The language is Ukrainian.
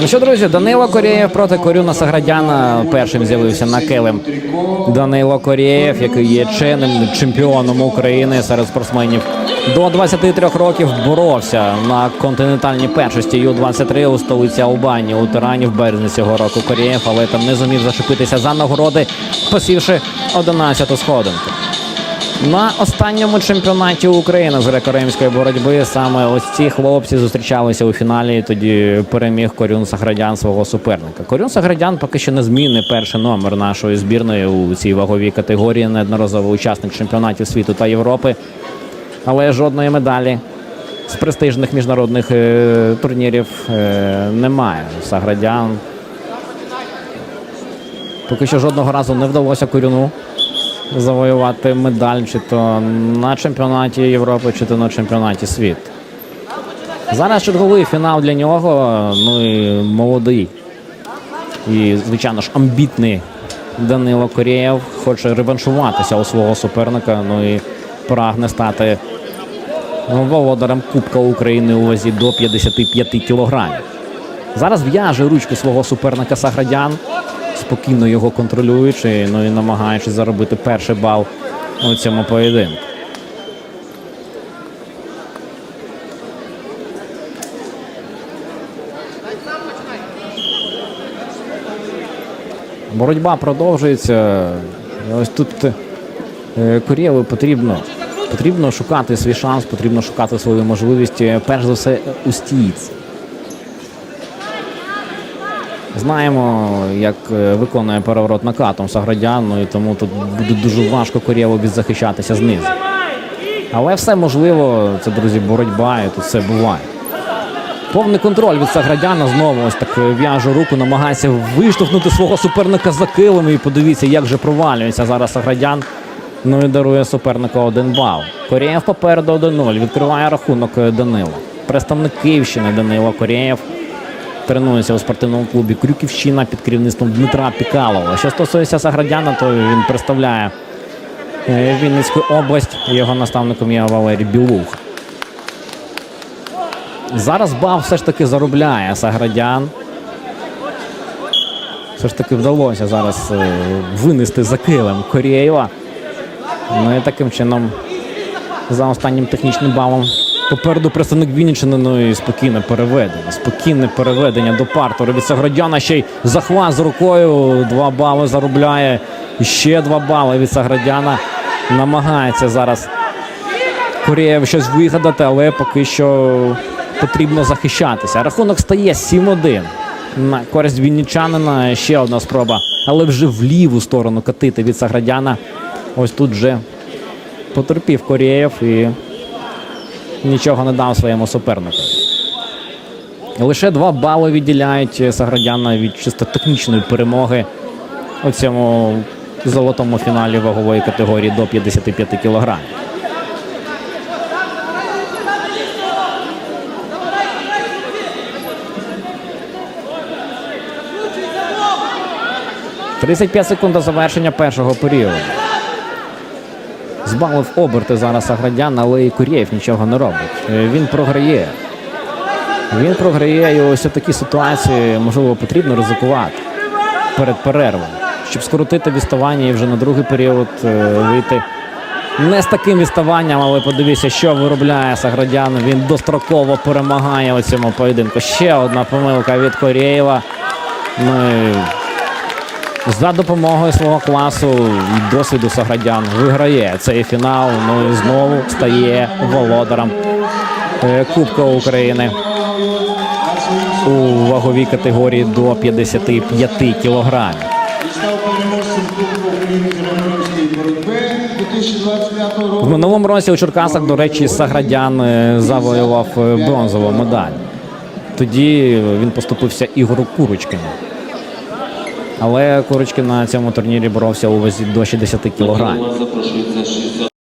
Ну що, друзі, Данило Корєєв проти Корюна Саградяна першим з'явився на килим. Данило Корєєв, який є чинним чемпіоном України серед спортсменів. До 23 років боровся на континентальній першості Ю-23 у столиці Албанії у Тирані в березні цього року Корєєв, але там не зумів зачепитися за нагороди, посівши 11-ту сходинку. На останньому чемпіонаті України з греко-римської боротьби саме ось ці хлопці зустрічалися у фіналі. і Тоді переміг Корюн Саградян свого суперника. Корюн Саградян поки що незмінний перший номер нашої збірної у цій ваговій категорії, неодноразовий учасник чемпіонатів світу та Європи. Але жодної медалі з престижних міжнародних е, турнірів е, немає. Саградян поки що жодного разу не вдалося Корюну завоювати медаль, чи то на чемпіонаті Європи, чи то на чемпіонаті світу. Зараз черговий фінал для нього. Ну і молодий. І, звичайно ж, амбітний Данило Корєєв хоче реваншуватися у свого суперника. Ну і прагне стати володарем Кубка України у вазі до 55 кілограмів. Зараз в'яже ручку свого суперника Саградян, спокійно його контролюючи, ну і намагаючись заробити перший бал у цьому поєдинку. Боротьба продовжується. Ось тут е, Корєву потрібно, потрібно шукати свій шанс, потрібно шукати свою можливість, е, перш за все, у стійці. Знаємо, як е, виконує переворот накатом Саградян, ну і тому тут буде дуже важко Корєву відзахищатися знизу. Але все можливо, це, друзі, боротьба, і тут все буває. Повний контроль від Саградяна знову ось так в'яже руку, намагається виштовхнути свого суперника за килим. І подивіться, як же провалюється зараз Саградян. Ну і дарує супернику один бал. Корєєв попереду 1-0. Відкриває рахунок е, Данило. Представник Київщини Данило Корєєв тренується у спортивному клубі Крюківщина під керівництвом Дмитра Пікалова. Що стосується Саградяна, то він представляє е, Вінницьку область. Його наставником є Валерій Білух. Зараз бал все ж таки заробляє Саградян. Все ж таки вдалося зараз е, винести за килим Корєєва. Ну і таким чином за останнім технічним балом. Попереду представник Вінниччини, ну і спокійне переведення. Спокійне переведення до партеру від Саградяна. Ще й захват з рукою. Два бали заробляє. Ще два бали від Саградяна. Намагається зараз Корєєв щось вигадати, але поки що потрібно захищатися. Рахунок стає 7-1 на користь вінничанина. Ще одна спроба, але вже в ліву сторону катити від Саградяна. Ось тут вже потерпів Корєєв і нічого не дав своєму супернику. Лише два бали відділяють Саградяна від чисто технічної перемоги у цьому золотому фіналі вагової категорії до 55 кілограмів. «35 секунд до завершення першого періоду. Збавив оберти зараз Аградян, але і Курєєв нічого не робить. Е, Він програє. Він програє і ось у такій ситуації, можливо, потрібно ризикувати перед перервою, щоб скоротити відставання і вже на другий період е, вийти не з таким відставанням, але подивіться, що виробляє Саградян. Він достроково перемагає у цьому поєдинку. Ще одна помилка від Корєєва. Ну, і за допомогою свого класу і досвіду Саградян виграє цей фінал. Ну і знову стає володарем е, Кубка України у ваговій категорії до 55 кілограмів. І став переможцем Кубку України з греко-римської боротьби 2025 року. В минулому році у Черкасах, до речі, Саградян е, завоював е, бронзову медаль. Тоді він поступився Ігору Курочкину. Але Курочкин на цьому турнірі боровся у вазі до 60 кілограмів. Запрошується 60